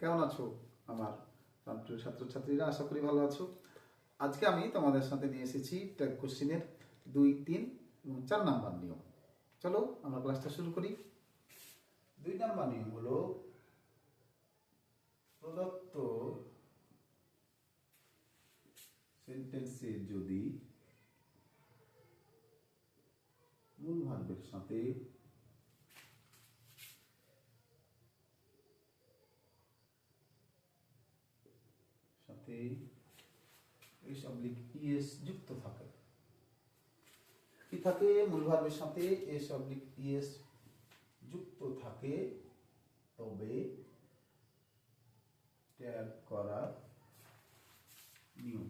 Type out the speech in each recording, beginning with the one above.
কেমন আছো আমার প্রিয় ছাত্রছাত্রীরা? আশা করি ভালো আছো। আজকে আমি তোমাদের সাথে নিয়ে এসেছি ট্যাগ কোশ্চিনের দুই, তিন এবং চার নাম্বার নিয়ম। চলো আমরা ক্লাসটা শুরু করি। দুই নাম্বার নিয়ম হলো প্রদত্ত সেন্টেন্সে যদি মূল ভার্বের সাথে সাথে এস অবলিক ইএস যুক্ত থাকে। কি থাকে? মূল সাথে এস ইএস যুক্ত থাকে, তবে ট্যাগ নিয়ম।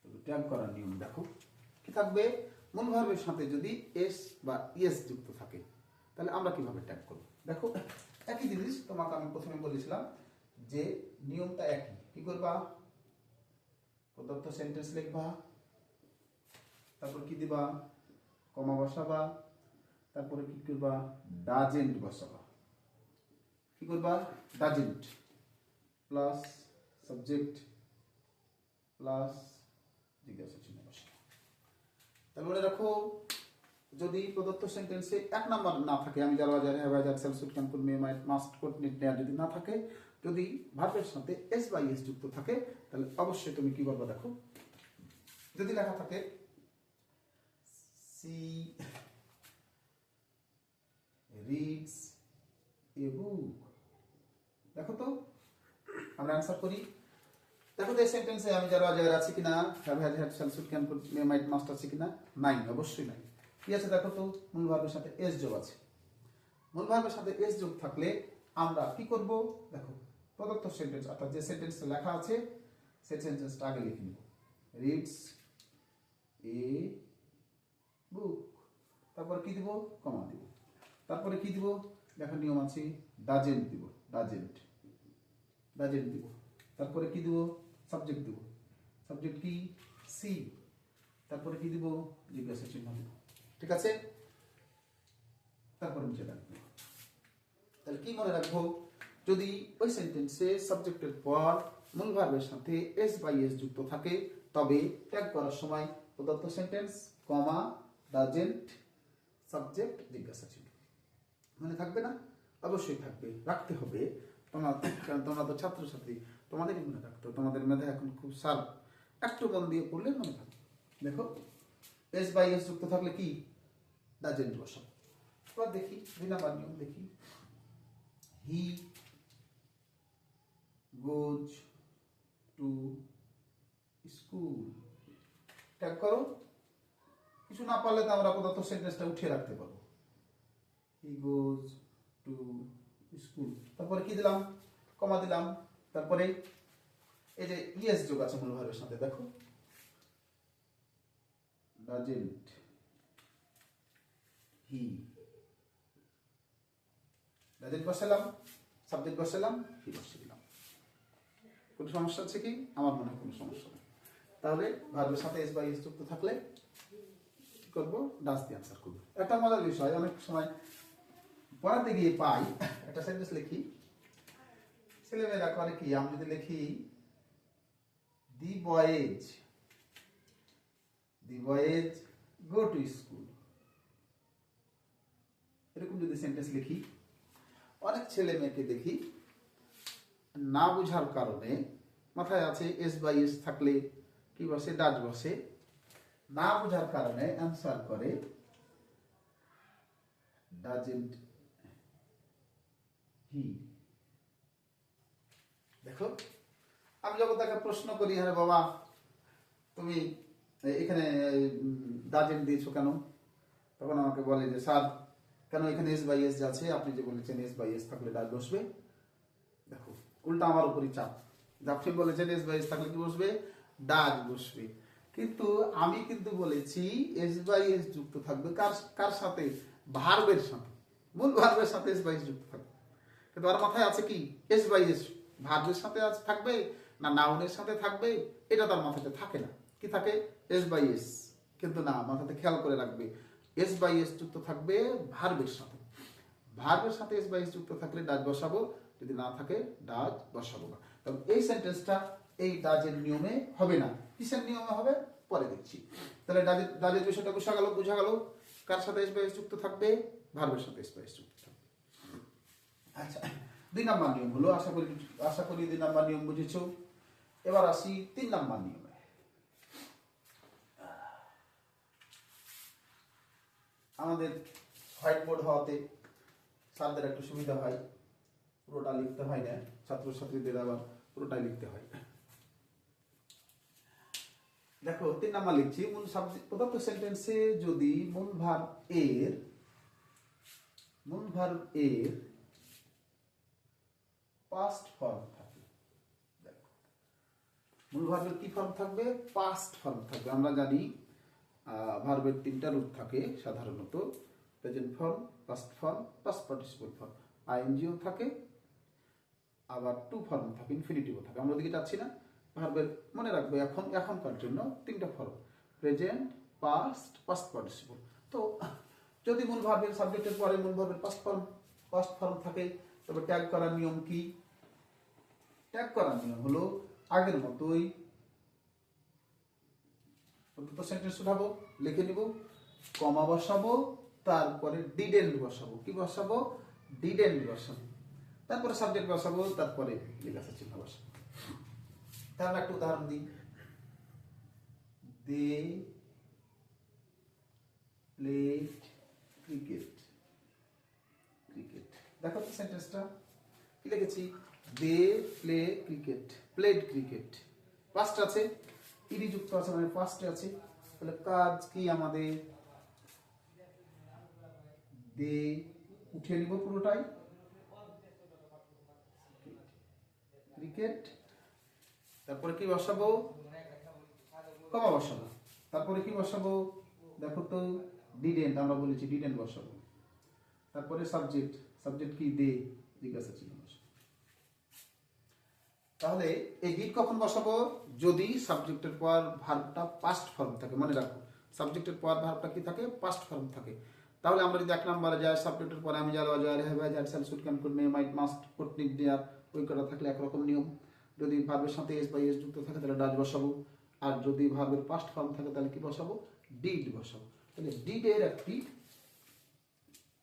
তবে ট্যাগ করার নিয়ম, দেখো। কি থাকবে? মূল সাথে যদি এস বা ইএস যুক্ত থাকে, তাহলে আমরা কীভাবে ট্যাগ করব? দেখো, একই জিনিস তোমাকে আমি প্রথমে বলেছিলাম যে নিয়মটা একই। কি করবা? প্রদত্ত সেন্টেন্স লিখবা। তারপর কি দিবা? কমা বসাবা। তারপরে কি করবা? ডাজেন্ট বসাবা। কি করবা? ডাজেন্ট প্লাস সাবজেক্ট প্লাস জিজ্ঞাসা চিহ্ন বসাবা। তাহলে মনে রাখো, যদি প্রদত্ত সেন্টেন্সে এক নাম্বার না থাকে, আমি যারা বাজারে হ্যাভাজার shall should can may might must could need যদি না থাকে যদি ভার্বের সাথে এস বাই এস যুক্ত থাকে, তাহলে অবশ্যই তুমি কি করবে দেখো? যদি লেখা থাকে সি রিডস এ বুক দেখো তো, আমরা অ্যান্সার করি। দেখো তো এই সেন্টেন্সে আমি যারা বাজারে আছে কিনা have had had should can might must আছে কিনা? নাই অবশ্যই নাই কি আছে দেখো তো? মূল ভার্বের সাথে এস যোগ আছে। মূল ভার্বের সাথে এস যোগ থাকলে আমরা কি করব? দেখো প্রদত্ত সেন্টেন্স অর্থাৎ যে সেন্টেন্স লেখা আছে সেই সেন্টেন্সটা আগে লিখে নিব। রিডস এ বুক তারপর কি দিব? কমা দিব। তারপরে কি দিব? দেখো নিয়ম আছে ডাজেন্ট দিব ডাজেন্ট ডাজেন্ট দিব। তারপরে কি দিব? সাবজেক্ট দিব। সাবজেক্ট কি? সি তারপরে কি দিব? জিজ্ঞাসা চিহ্ন দিব। ঠিক আছে? তারপরে নিচে রাখব। তাহলে কি মনে রাখব? যদি ওই সেন্টেন্সে সাবজেক্টের পর মূল ভার্বের সাথে এস বাই এস যুক্ত থাকে, তবে ট্যাগ করার সময় প্রদত্ত সেন্টেন্স কমা ডাজেন্ট সাবজেক্ট জিজ্ঞাসা ছিল। মনে থাকবে না? অবশ্যই থাকবে। রাখতে হবে। তোমার কারণ তোমরা তো ছাত্রছাত্রী, তোমাদেরই মনে রাখতে হবে। তোমাদের মেধা এখন খুব শার্প একটু মন দিয়ে পড়লে মনে থাকবে। দেখো এস বাই এস যুক্ত থাকলে কি? ডাজেন্ট বসাও। এবার দেখি দুই নাম্বার নিয়ম দেখি। He goes to school tag করো কিছু না পারলে তো আমরা প্রদত্ত সেন্টেন্সটা উঠিয়ে রাখতে পারব। হি গোজ টু স্কুল তারপরে কি দিলাম? কমা দিলাম। তারপরে এই যে ইএস যোগ আছে মূল ভাবের সাথে দেখো। ডাজেন্ট হি ডাজেন্ট বসালাম সাবজেক্ট বসালাম হি বসিয়ে দিলাম। কোনো সমস্যা আছে কি? আমার মনে হয় কোনো সমস্যা নেই। তাহলে ভার্বের সাথে এস বাই এস যুক্ত থাকলে করব ডাস দিয়ে আনসার করব একটা মজার বিষয়, অনেক সময় পড়াতে গিয়ে পাই, একটা সেন্টেন্স লিখি। ছেলেমেয়েরা করে কি, আমি যদি লিখি the boys the boys go to school এরকম যদি সেন্টেন্স লিখি, অনেক ছেলে মেয়েকে দেখি, না বুঝার কারণে মাথায় আছে এস বাই এস থাকলে কি বসে ডাচ বসে না বুঝার কারণে অ্যান্সার করে ডাজেন্ট হি দেখো, আমি যখন তাকে প্রশ্ন করি হ্যাঁ বাবা, তুমি এখানে ডাজেন্ট দিয়েছ কেন? তখন আমাকে বলে যে, স্যার, কেন এখানে এস বাই এস আছে আপনি যে বলেছেন এস বাই এস থাকলে ডাক বসবে। দেখো, উল্টা আমার উপরই চাপ। আপনি বলেছেন এস বাই এস থাকলে কি বসবে? ডাক বসবে। কিন্তু আমি কিন্তু বলেছি এস বাই এস যুক্ত থাকবে। কার কার সাথে? ভার্বের সাথে। মূল ভার্বের সাথে এস বাই এস যুক্ত থাকবে। কিন্তু আর মাথায় আছে কি? এস বাই এস ভার্বের সাথে আজ থাকবে না নাউনের সাথে থাকবে? এটা তার মাথাতে থাকে না। কি থাকে? এস বাই এস কিন্তু না, মাথাতে খেয়াল করে রাখবে। এস বাই এস যুক্ত থাকবে ভার্বের সাথে। ভার্বের সাথে এস বাই এস যুক্ত থাকলে ডাজ বসাবো। যদি না থাকে ডাজ বসাবো না। তবে এই সেন্টেন্সটা এই ডাজের নিয়মে হবে না। কিসের নিয়মে হবে? পরে দেখছি। তাহলে ডাজের ডাজের বিষয়টা বোঝা গেল বোঝা গেল। কার সাথে এস যুক্ত থাকবে? ভার্বের সাথে এস যুক্ত থাকবে। আচ্ছা দুই নাম্বার নিয়ম হলো, আশা করি আশা করি দুই নাম্বার নিয়ম বুঝেছ। এবার আসি তিন নাম্বার নিয়মে। আমাদের হোয়াইট বোর্ড হওয়াতে স্যারদের একটু সুবিধা হয়। পুরোটা লিখতে হয় না, ছাত্রছাত্রীদের আবার পুরোটাই লিখতে হয়। দেখো, তিন নাম্বার লিখছি, মূল সাবজেক্ট প্রদত্ত সেন্টেন্সে যদি মূল ভার্ব এর, মূল ভার্ব এর পাস্ট ফর্ম থাকে, দেখো, মূল ভার্বের কি ফর্ম থাকবে? পাস্ট ফর্ম থাকবে। আমরা জানি ভার্বের তিনটা রূপ থাকে সাধারণত present form past form past participle form INGO থাকে, আবার টু ফর্ম থাকে ইনফিনিটিভও থাকে। আমরা ওদিকে যাচ্ছি না। ভার্বের মনে রাখব এখন, এখনকার জন্য তিনটা form present past past participle তো যদি মূল ভার্বের সাবজেক্টের পরে মূল ভার্বের পাস্ট ফর্ম পাস্ট ফর্ম থাকে তবে ট্যাগ করার নিয়ম কি? ট্যাগ করার নিয়ম হলো আগের মতোই প্রদত্ত সেন্টেন্স উঠাবো? লিখে নিব কমা বসাবো, তারপরে ডিডেন্ট বসাবো। কি বসাবো? ডিডেন্ট বসাবো। তারপরে সাবজেক্ট বসাবো, তারপরে লেখাটা চিহ্ন বসাবো। তাহলে একটা উদাহরণ দিই। They played cricket. ক্রিকেট। দেখো তো সেন্টেন্সটা। কি লিখেছি? They play cricket. Played cricket. First আছে। ইডি যুক্ত আছে মানে ফার্স্টে আছে। তাহলে কাজ কি আমাদের? দে উঠিয়ে নিব পুরোটাই। ক্রিকেট। তারপরে কি বসাবো? কমা বসাবো। তারপরে কি বসাবো? দেখো তো ডিডেন্ট আমরা বলেছি ডিডেন্ট বসাবো। তারপরে সাবজেক্ট সাবজেক্ট কি? দে জিজ্ঞাসা বসাবো তাহলে এই ডিড কখন বসাবো? যদি সাবজেক্টের পর ভার্বটা পাস্ট ফর্ম থাকে, মনে রাখো সাবজেক্টের পর ভার্বটা কি থাকে? পাস্ট ফর্ম থাকে। তাহলে আমরা যদি এক নম্বরে যাই সাবজেক্টের পরে আমি যারা যার হ্যাভ যার shall should can could may might must পটনিক dare ওই করা থাকলে একরকম নিয়ম। যদি ভার্বের সাথে এস বাই এস যুক্ত থাকে, তাহলে ডাচ বসাবো। আর যদি ভার্বের পাস্ট ফর্ম থাকে, তাহলে কি বসাবো? ডিড বসাবো। তাহলে ডিড এর একটি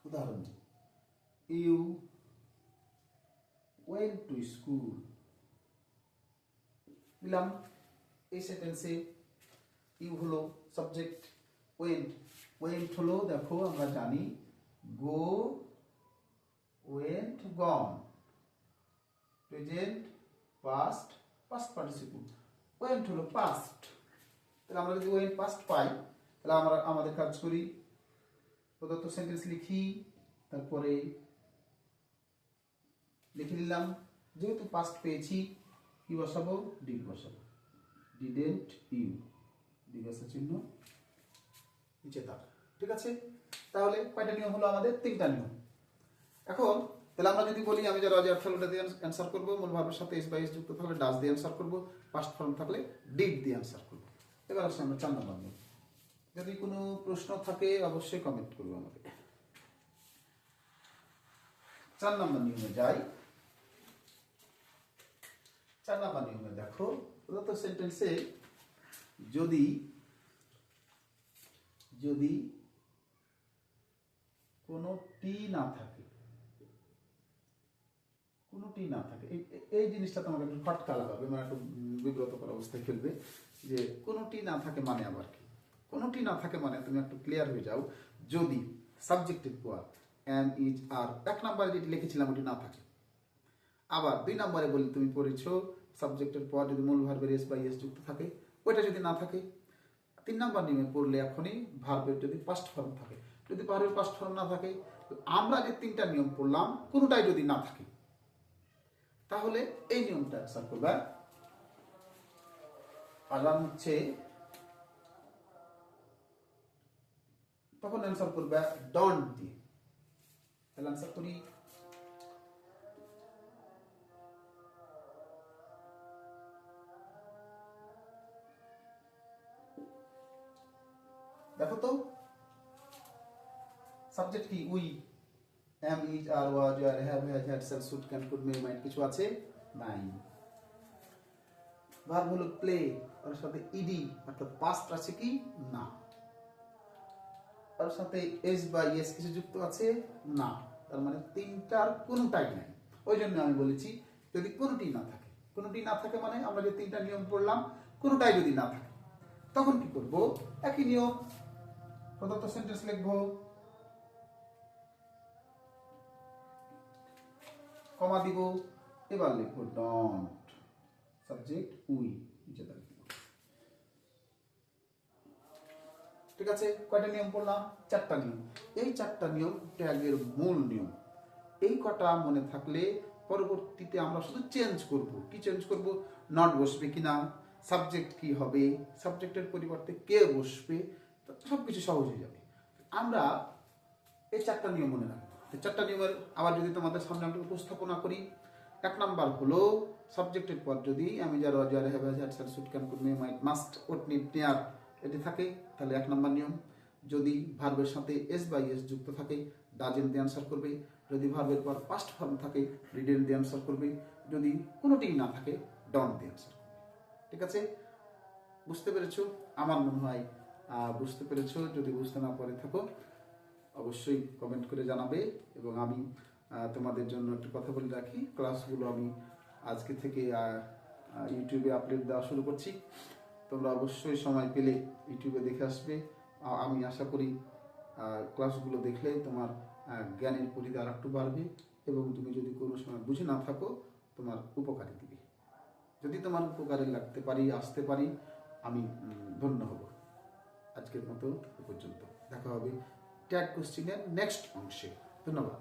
উদাহরণ। ইউ ওয়েন টু স্কুল দিলাম এই সেন্টেন্সে ইউ হলো সাবজেক্ট ওয়েন্ট ওয়েন্ট হলো, দেখো, আমরা জানি go went gone present past past participle went হলো পাস্ট তাহলে আমরা যদি ওয়েন্ট পাস্ট পাই, তাহলে আমরা আমাদের কাজ করি। প্রদত্ত সেন্টেন্স লিখি, তারপরে লিখে নিলাম, যেহেতু পাস্ট পেয়েছি, কি বসাবো? ডিড বসাবো। ডিডেন্ট ইউ জিজ্ঞাসা চিহ্ন নিচে থাক। ঠিক আছে? তাহলে কয়টা নিয়ম হলো আমাদের? তিনটা নিয়ম। এখন তাহলে আমরা যদি বলি, আমি যে রাজা অর্থাৎ দিয়ে অ্যান্সার করব মূল ভাবের সাথে এস বাই এস যুক্ত থাকলে ডাস দিয়ে অ্যান্সার করব পাস্ট ফর্ম থাকলে ডিড দিয়ে অ্যান্সার করব। এবার আসলে আমরা চার নম্বর নিয়ম যদি কোনো প্রশ্ন থাকে, অবশ্যই কমেন্ট করব আমাকে। চার নম্বর নিয়মে যাই। চার নাম্বার নিয়মে দেখো, প্রদত্ত সেন্টেন্সে যদি যদি কোনো টি না থাকে কোনো না থাকে। এই এই জিনিসটা তোমাকে একটু খটকা লাগাবে মানে একটু বিব্রতকর অবস্থায় ফেলবে যে কোনোটি না থাকে মানে আবার কি? কোনোটি না থাকে মানে তুমি একটু ক্লিয়ার হয়ে যাও, যদি সাবজেক্টিভ পর অ্যান ইজ আর এক নাম্বারে যেটি লিখেছিলাম ওটি না থাকে। আবার দুই নম্বরে বলি, তুমি পড়েছো সাবজেক্টের পর যদি মূল ভার্বের এস বাই এস যুক্ত থাকে, ওইটা যদি না থাকে, তিন নম্বর নিয়মে পড়লে এখনই ভার্বের যদি পাস্ট ফর্ম থাকে। যদি ভার্বের পাস্ট ফর্ম না থাকে, আমরা যে তিনটা নিয়ম পড়লাম, কোনোটাই যদি না থাকে তাহলে এই নিয়মটা অ্যান্সার করবে। আলাম হচ্ছে, তখন অ্যান্সার করবে ডন্ট দিয়ে তাহলে অ্যান্সার করি। দেখো তো সাবজেক্ট কি? We. Am is are was are have has had shall should can could may might কিছু আছে? নাই। ভার্ব হলো প্লে তার সাথে ইডি অর্থাৎ পাস্ট আছে কি? না। তার সাথে এস বা ইয়েস কিছু যুক্ত আছে? না। তার মানে তিনটার কোনোটাই নাই। ওই জন্য আমি বলেছি, যদি কোনোটি না থাকে, কোনোটি না থাকে মানে আমরা যে তিনটা নিয়ম পড়লাম, কোনোটাই যদি না থাকে, তখন কি করব? একই নিয়ম। প্রদত্ত সেন্টেন্স লিখব। কমা দিব, এবার লিখব ডন্ট সাবজেক্ট উই দাঁড়িয়ে ঠিক আছে, কয়টা নিয়ম পড়লাম? চারটা নিয়ম। এই চারটা নিয়ম ট্যাগের মূল নিয়ম। এই কটা মনে থাকলে পরবর্তীতে আমরা শুধু চেঞ্জ করব। কি চেঞ্জ করব? নট বসবে কিনা সাবজেক্ট কি হবে? সাবজেক্টের পরিবর্তে কে বসবে? সব কিছু সহজ হয়ে যাবে। আমরা এই চারটা নিয়ম মনে রাখব। চারটা নিয়মের আবার যদি তোমাদের সামনে আমি উপস্থাপনা করি, এক নাম্বার হলো সাবজেক্টের পর যদি আমি যার যার have had shall should can could may, might, must, ought need নেয়ার এটি থাকে, তাহলে এক নাম্বার নিয়ম। যদি ভার্বের সাথে এস বাই এস যুক্ত থাকে ডাজেন দিয়ে আনসার করবে। যদি ভার্বের পর পাস্ট ফর্ম থাকে রিডেন দিয়ে আনসার করবে। যদি কোনোটি না থাকে ডন দিয়ে আনসার করবে। ঠিক আছে? বুঝতে পেরেছ? আমার মনে হয় বুঝতে পেরেছ। যদি বুঝতে না পারে থাকো। অবশ্যই কমেন্ট করে জানাবে এবং আমি তোমাদের জন্য একটু কথা বলে রাখি। ক্লাসগুলো আমি আজকে থেকে ইউটিউবে আপলোড দেওয়া শুরু করছি। তোমরা অবশ্যই সময় পেলে ইউটিউবে দেখে আসবে। আমি আশা করি ক্লাসগুলো দেখলে তোমার জ্ঞানের পরিধি আর একটু বাড়বে এবং তুমি যদি কোনো সময় বুঝে না থাকো, তোমার উপকারে দিবে। যদি তোমার উপকারে লাগতে পারি, আসতে পারি, আমি ধন্য হব। আজকের মতো পর্যন্ত। দেখা হবে ট্যাগ কোশ্চিনের নেক্সট অংশে। ধন্যবাদ।